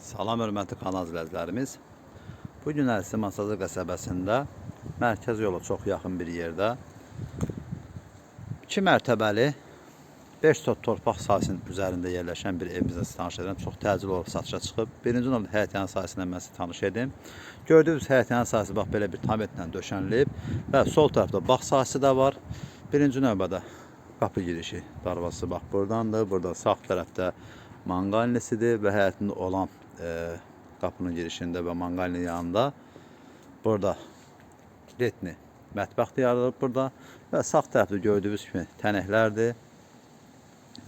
Salam hörmətli kanal izləyicilərimiz. Bu gün Əlsi Masazı qəsəbəsində mərkəz yola çox yaxın bir yerdə 2 mərtəbəli 5 tot torpaq sahəsinin üzərində yerləşən bir evimizlə sizi tanış edirəm. Çox təcil olub satışa çıxıb. Birinci növbədə həyətyanı sahəsindən mən sizi tanış edim. Gördüyünüz həyətyanı sahəsi bax belə bir tametlə döşənilib və sol tərəfdə bağ sahəsi də var. Birinci növbədə qapı girişi darvazası bax buradandır. Burada sağ tərəfdə manqalnisidir və həyətində olan e, qapının girişində və manqalinin yanında burada letni mətbəx də yaradılıb burada və sağ tərəfdə gördüyünüz kimi tənəklərdir.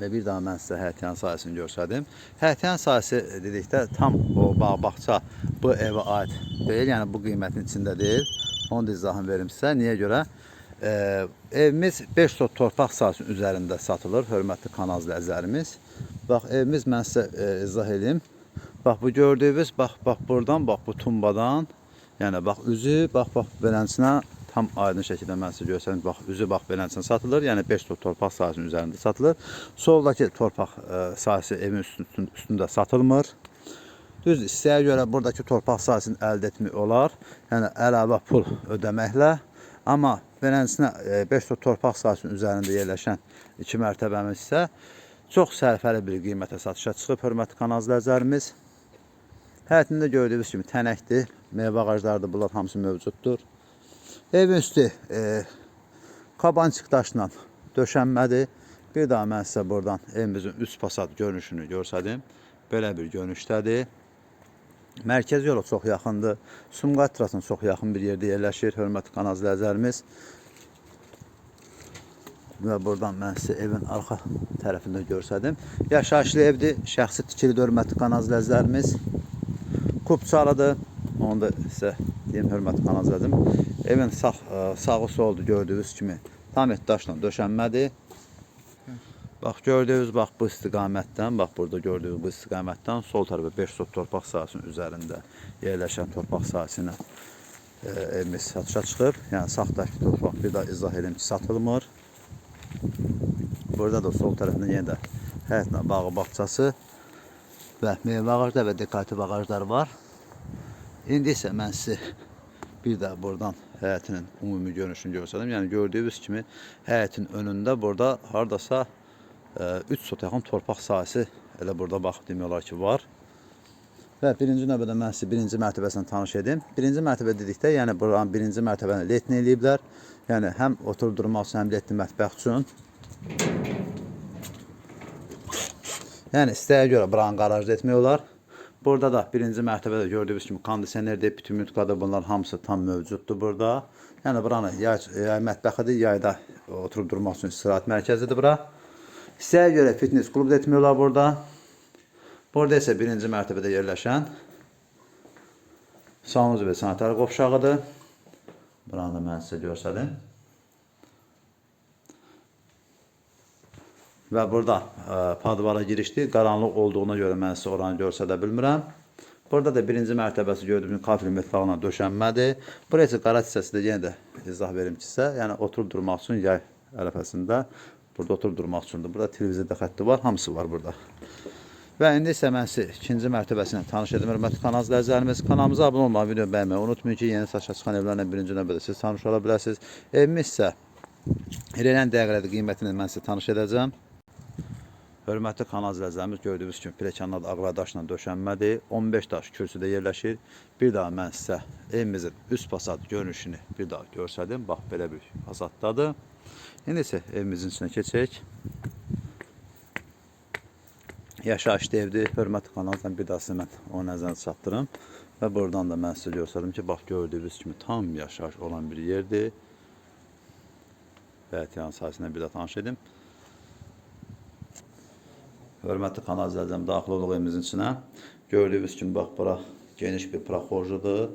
Və bir daha mən sizə həyətyan sahəsini göstərdim. Həyətyan sahəsi dedikdə tam o bağ-bağça bu evə aid deyil, yəni bu qiymətin içində deyil. Onu da izahını verim sizə. Niyə görə? Ee, evimiz 5 tot torpaq sahəsinin üzərində satılır, hörmətli kanal izləyicilərimiz. Bax, evimiz mən sizə e, izah edeyim. Bax, bu gördüyünüz, bax, bax buradan, bax bu tumbadan, yəni bax üzü, bax, bax beləsinə tam aydın şəkildə mən sizə göstərim. Bax, üzü bax beləsinə satılır. Yəni 5 tot torpaq sahəsinin üzərində satılır. Soldakı torpaq e, sahəsi evin üstün, üstündə satılmır. Düz istəyə görə buradakı torpaq sahəsini əldə etmək olar. Yəni əlavə pul ödəməklə. Amma beləsinə 5 tot torpaq sahəsinin üzərində yerləşən 2 mərtəbəmiz isə çox sərfəli bir qiymətə satışa çıxıb hörmətli kanal izləyicilərimiz. Həyətində gördüyünüz kimi tənəkdir, meyvə ağacları da bunlar hamısı mövcuddur. Evin üstü e, kabançıq daşla döşənmədir. Bir daha mən sizə buradan evimizin üst fasad görünüşünü göstərdim. Belə bir görünüşdədir. Mərkəz yola çox yaxındır. Sumqayıt trasına çox yaxın bir yerdə yerləşir. Hörmətli kanal izləyicilərimiz. Və buradan mən sizə evin arxa tərəfində göstərdim. Yaşayışlı evdir, şəxsi tikili hörmətli kanal izləyicilərimiz. Kupçalıdır. Onu da sizə deyim hörmətli kanal izləyicim. Evin sağ e, sağı soldu gördüyünüz kimi tam et daşla döşənmədir. Bax gördüyünüz bax bu istiqamətdən, bax burada gördüyünüz bu istiqamətdən sol tərəfə 5 sot torpaq sahəsinin üzərində yerləşən torpaq sahəsinə e, evimiz satışa çıxıb. Yəni sağdakı torpaq bir daha izah edim ki, satılmır. Burada da sol tərəfində yenə də həyətlə bağı bağçası və meyvə ağacları və dekorativ ağaclar var. İndi isə mən sizə bir də buradan həyətinin ümumi görünüşünü göstərdim. Yəni gördüyünüz kimi həyətin önündə burada hardasa 3 sot yaxın torpaq sahəsi elə burada bax demək olar ki var. Və birinci növbədə mən sizə birinci mərtəbəsini tanış edim. Birinci mərtəbə dedikdə, yəni buranın birinci mərtəbəni letni eləyiblər. Yəni həm oturub durmaq üçün, həm letni mətbəx üçün. Yəni istəyə görə buranı qarajda etmək olar. Burada da birinci mərtəbədə gördüyünüz kimi kondisionerdir, bütün mütqadır, bunlar hamısı tam mövcuddur burada. Yəni buranı yay, yay mətbəxidir, yayda oturub durmaq üçün istirahət mərkəzidir bura. İstəyə görə fitness klubu da etmək olar burada. Burada isə birinci mərtəbədə yerləşən saunuz və sanitar qovşağıdır. Buranı da mən sizə göstərim. Və burada ə, padvara girişdir. Qaranlıq olduğuna görə mən sizə oranı göstərə bilmirəm. Burada da birinci mərtəbəsi gördüyünüz kafir metalına döşənmədir. Buraya isə qara hissəsi də yenə də izah verim ki sizə. Yəni oturub durmaq üçün yay ərəfəsində burada oturub durmaq üçündür. Burada televizorda xətti var, hamısı var burada. Və indi isə mən sizə ikinci mərtəbəsini tanış edim. Hörmətli kanal izləyicilərimiz, kanalımıza abunə olmağı, video bəyənməyi unutmayın ki, yeni saça çıxan evlərlə birinci növbədə siz tanış ola biləsiniz. Evimiz isə irəliləyən dəqiqələrdə qiymətini mən sizə tanış edəcəm. Hörmətli kanal izləyicilərimiz gördüyünüz kimi pilləkənlər ağla daşla döşənmədir. 15 daş kürsüdə yerləşir. Bir daha mən sizə evimizin üst fasad görünüşünü bir daha göstərdim. Bax belə bir fasaddadır. İndi isə evimizin içinə keçək. Yaşayışlı evdir. Hörmətli kanaldan bir daha sizə mən o nəzərə çatdırım. Və buradan da mən sizə göstərdim ki, bax gördüyünüz kimi tam yaşayış olan bir yerdir. Həyət yan sahəsində bir daha tanış edim. Hörmətli kanal izləyicim, daxil oluq evimizin içinə. Gördüyünüz kimi bax bura geniş bir praxorjudur.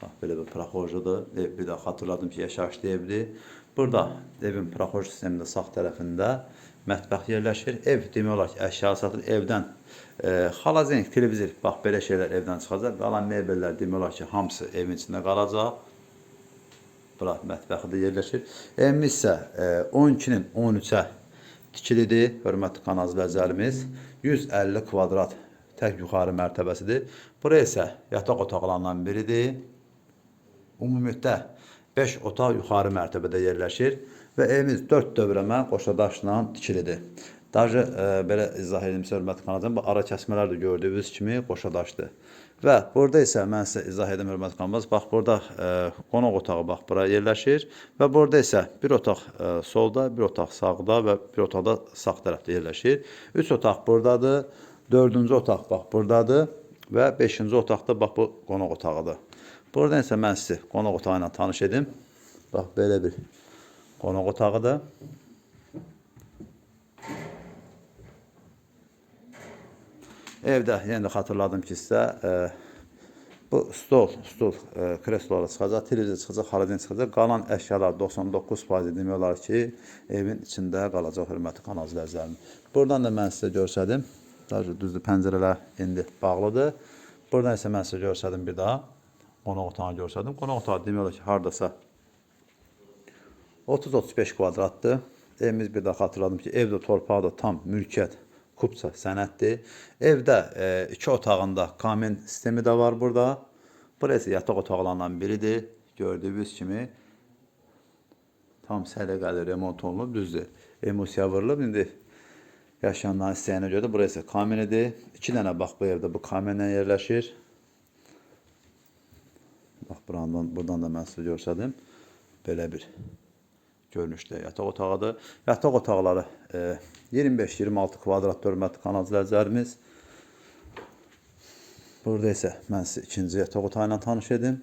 Bax belə bir praxorjudur. Ev bir daha xatırladım ki, yaşayışlı evdir. Burada evin praxorj sistemində sağ tərəfində mətbəx yerləşir. Ev demək olar ki, əşya satılır. Evdən e, xalazenik, televizor, bax belə şeylər evdən çıxacaq. Qalan mebellər demək olar ki, hamısı evin içində qalacaq. Bura mətbəxi də yerləşir. Evimiz isə e, 12-nin 13-ə tikilidir, hörmətli kanal izləyicilərimiz. 150 kvadrat tək yuxarı mərtəbəsidir. Bura isə yataq otaqlarından biridir. Ümumiyyətlə 5 otaq yuxarı mərtəbədə yerləşir və evimiz 4 dövrəmə qoşadaşla tikilidir. Daha e, belə izah edim hörmətli kanalcım, bu ara kəsmələr də gördüyünüz kimi qoşadaşdır. Və burada isə mən sizə izah edim hörmətli qanacım. Bax burada e, qonaq otağı bax bura yerləşir və burada isə bir otaq e, solda, bir otaq sağda və bir otaq da sağ tərəfdə yerləşir. 3 otaq burdadır. 4-cü otaq bax burdadır və 5-ci otaq bax bu qonaq otağıdır. Buradan isə mən sizi qonaq otağı ilə tanış edim. Bax belə bir qonaq otağıdır. Evdə yenə xatırladım ki sizə e, bu stol, stol e, kreslolara çıxacaq, televizor çıxacaq, xaladin çıxacaq. Qalan əşyalar 99% demək olar ki, evin içində qalacaq hörmətli kanal izləyicilərim. Buradan da mən sizə. Daha düzdür, pəncərələr indi bağlıdır. Buradan isə mən sizə göstərdim bir daha. Qonaq otağını göstərdim. Qonaq otağı demək olar ki, hardasa 30-35 kvadratdır. Evimiz bir daha xatırladım ki, evdə torpağı da tam mülkiyyət kupça sənətdir. Evdə e, iki otağında kamin sistemi də var burada. Burası yataq otaqlarından biridir. Gördüyünüz kimi tam səliqəli remont olunub, düzdür. Emulsiya vurulub. İndi yaşayanların istəyənə görə də burası kaminidir. İki dənə bax bu evdə bu kaminlə yerləşir. Bax buradan, buradan da mən sizə göstərdim. Belə bir görünüşdə yataq otağıdır. Yataq otaqları e, 25-26 kvadrat hörmətli kanal izləyicilərimiz. Burada isə mən sizə ikinci yataq otağı ilə tanış edim.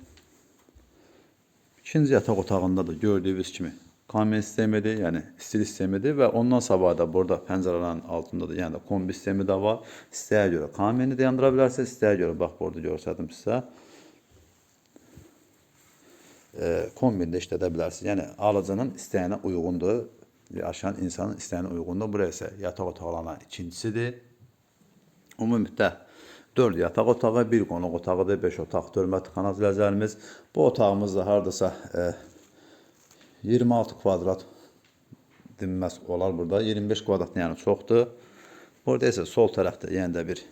İkinci yataq otağında da gördüyünüz kimi kamin sistemidir, yəni stil sistemidir və ondan sabah da burada pəncərələrin altında da yəni kombi sistemi də var. İstəyə görə kamini dayandıra bilərsiniz, istəyə görə bax burada göstərdim sizə e, kombində işlədə. Yəni alıcının istəyinə uyğundur. Yaşayan insanın istəyinə uyğundur. Bura isə yataq otaqlarından ikincisidir. Ümumilikdə 4 yataq otağı, 1 qonaq otağıdır, 5 otaq hörmətli kanal izləyicilərimiz. Bu otağımız da hardasa e, 26 kvadrat dinməz olar burada. 25 kvadrat yəni çoxdur. Burada isə sol tərəfdə yenə də bir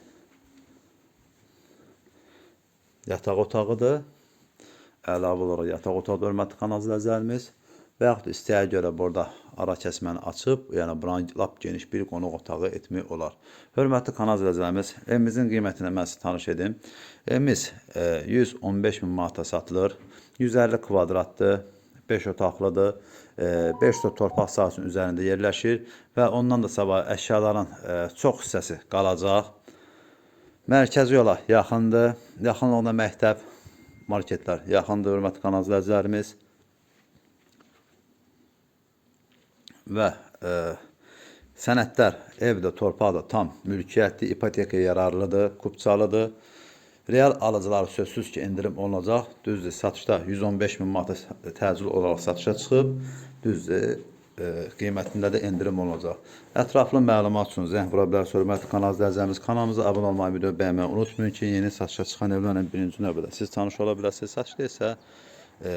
yataq otağıdır əlavə olaraq yataq otağı hörmətli kanal izləyicilərimiz və yaxud da istəyə görə burada ara kəsməni açıb, yəni buranı lap geniş bir qonaq otağı etmək olar. Hörmətli kanal izləyicilərimiz, evimizin qiymətinə mən sizə tanış edim. Evimiz e, 115 min manata satılır. 150 kvadratdır, 5 otaqlıdır. 5 e, torpaq sahəsinin üzərində yerləşir və ondan da sabah əşyaların e, çox hissəsi qalacaq. Mərkəzi yola yaxındır. Yaxınlığında məktəb, marketlər yaxındır, hörmətli kanal izləyicilərimiz. Və e, sənədlər, evdə, tam mülkiyyətli, ipotekaya yararlıdır, kupçalıdır. Real alıcılar sözsüz ki, endirim olunacaq. Düzdür, satışda 115 min manata təcil olaraq satışa çıxıb. Düzdür, qiymətində də endirim olacaq. Ətraflı məlumat üçün zəng vura bilərsiniz. Hörmətli kanal izləyicilərimiz, kanalımıza abunə olmayı, video bəyənməyi unutmayın ki, yeni satışa çıxan evlərlə birinci növbədə siz tanış ola bilərsiniz. Satışda isə e,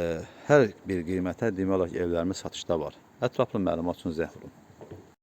hər bir qiymətə demək olar ki, evlərimiz satışda var. Ətraflı məlumat üçün zəng vurun.